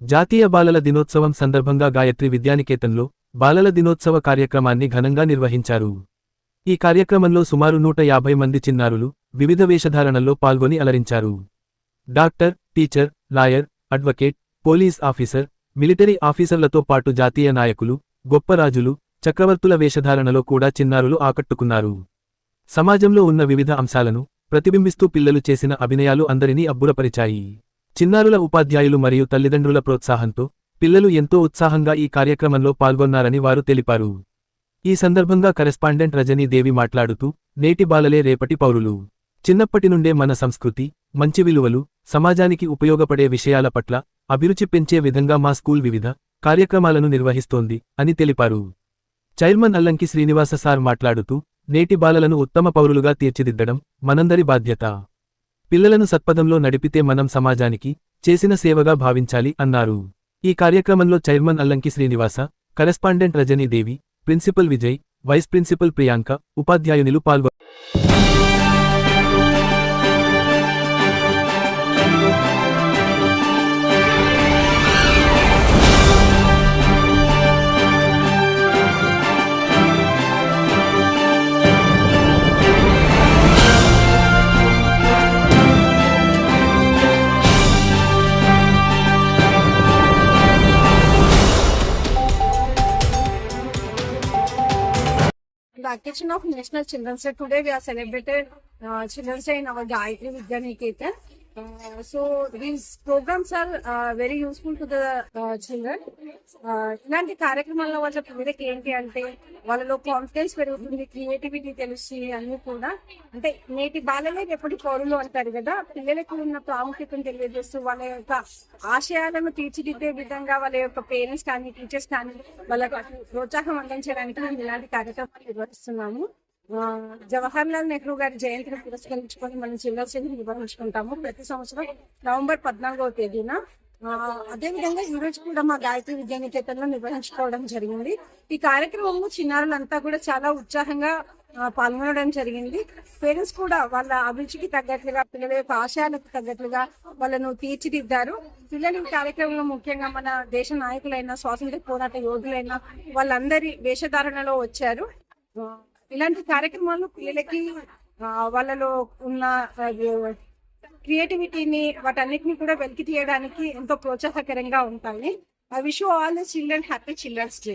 జాతీయ బాలల దినోత్సవం సందర్భంగా గాయత్రి విద్యానికేతన్లో బాలల దినోత్సవ కార్యక్రమాన్ని ఘనంగా నిర్వహించారు. ఈ కార్యక్రమంలో సుమారు నూట యాభై మంది చిన్నారులు వివిధ వేషధారణల్లో పాల్గొని అలరించారు. Doctor teacher lawyer advocate police officer military ఆఫీసర్లతో పాటు జాతీయ నాయకులు గొప్ప రాజులు చక్రవర్తుల వేషధారణలో కూడా చిన్నారులు ఆకట్టుకున్నారు. సమాజంలో ఉన్న వివిధ అంశాలను ప్రతిబింబిస్తూ పిల్లలు చేసిన అభినయాలు అందరినీ అబ్బురపరిచాయి. చిన్నారుల ఉపాధ్యాయులు మరియు తల్లిదండ్రుల ప్రోత్సాహంతో పిల్లలు ఎంతో ఉత్సాహంగా ఈ కార్యక్రమంలో పాల్గొన్నారని వారు తెలిపారు. ఈ సందర్భంగా కరెస్పాండెంట్ రజనీదేవి మాట్లాడుతూ నేటి బాలలే రేపటి పౌరులు. చిన్నప్పటి నుండే మన సంస్కృతి మంచి విలువలు సమాజానికి ఉపయోగపడే విషయాల పట్ల అభిరుచి పెంచే విధంగా మా స్కూల్ వివిధ కార్యక్రమాలను నిర్వహిస్తోంది అని తెలిపారు. చైర్మన్ అల్లంకి శ్రీనివాస సార్ మాట్లాడుతూ నేటి బాలలను ఉత్తమ పౌరులుగా తీర్చిదిద్దడం మనందరి బాధ్యత. పిల్లలను సత్పథంలో నడిపితే మనం సమాజానికి చేసిన సేవగా భావించాలి అన్నారు. ఈ కార్యక్రమంలో chairman Allanki Srinivasa correspondent Rajanidevi principal Vijay vice principal Priyanka ఉపాధ్యాయునిలు పాల్గొన్నారు the occasion of National Children's Day, today we are celebrating uh, Children's Day in our Gayatri Vidya Niketan. Uh, so these programs are uh, very useful to the uh, children. Uh, ఇలాంటి కార్యక్రమాల వల్ల పిల్లలకి ఏంటి అంటే వాళ్ళలో confidence పెరుగుతుంది creativity తెలిసి అన్ని కూడా అంటే నేటి బాలలే ఎప్పటి పౌరులు అంటారు కదా పిల్లలకు ఉన్న ప్రాముఖ్యతను తెలియజేస్తూ వాళ్ళ యొక్క ఆశయాలను తీర్చిదిద్దే విధంగా వాళ్ళ యొక్క పేరెంట్స్ కానీ టీచర్స్ కానీ వాళ్ళకి ప్రోత్సాహం అందించడానికి మేము ఇలాంటి కార్యక్రమాలు నిర్వహిస్తున్నాము జవహర్ లాల్ నెహ్రూ గారి జయంతిని పురస్కరించుకొని మనం చిల్డ్రన్స్ నిర్వహించుకుంటాము. ప్రతి సంవత్సరం నవంబర్ పద్నాలుగవ తేదీన. అదేవిధంగా ఈ రోజు కూడా మా గాయత్రి విద్యానికేతన్లో నిర్వహించుకోవడం జరిగింది. ఈ కార్యక్రమంలో చిన్నారులంతా కూడా చాలా ఉత్సాహంగా పాల్గొనడం జరిగింది. పేరెంట్స్ కూడా వాళ్ళ అభిరుచికి తగ్గట్లుగా పిల్లల యొక్క ఆశయాలకు తగ్గట్లుగా వాళ్ళను తీర్చిదిద్దారు. పిల్లలు ఈ కార్యక్రమంలో ముఖ్యంగా మన దేశ నాయకులైన స్వాతంత్ర పోరాట యోధులైన వాళ్ళందరి వేషధారణలో వచ్చారు. ఇలాంటి కార్యక్రమాలు పిల్లలకి వాళ్ళలో ఉన్న క్రియేటివిటీని వాటన్నిటిని కూడా వెలికి తీయడానికి ఎంతో ప్రోత్సాహకరంగా ఉంటాయి. I wish all the children happy children's day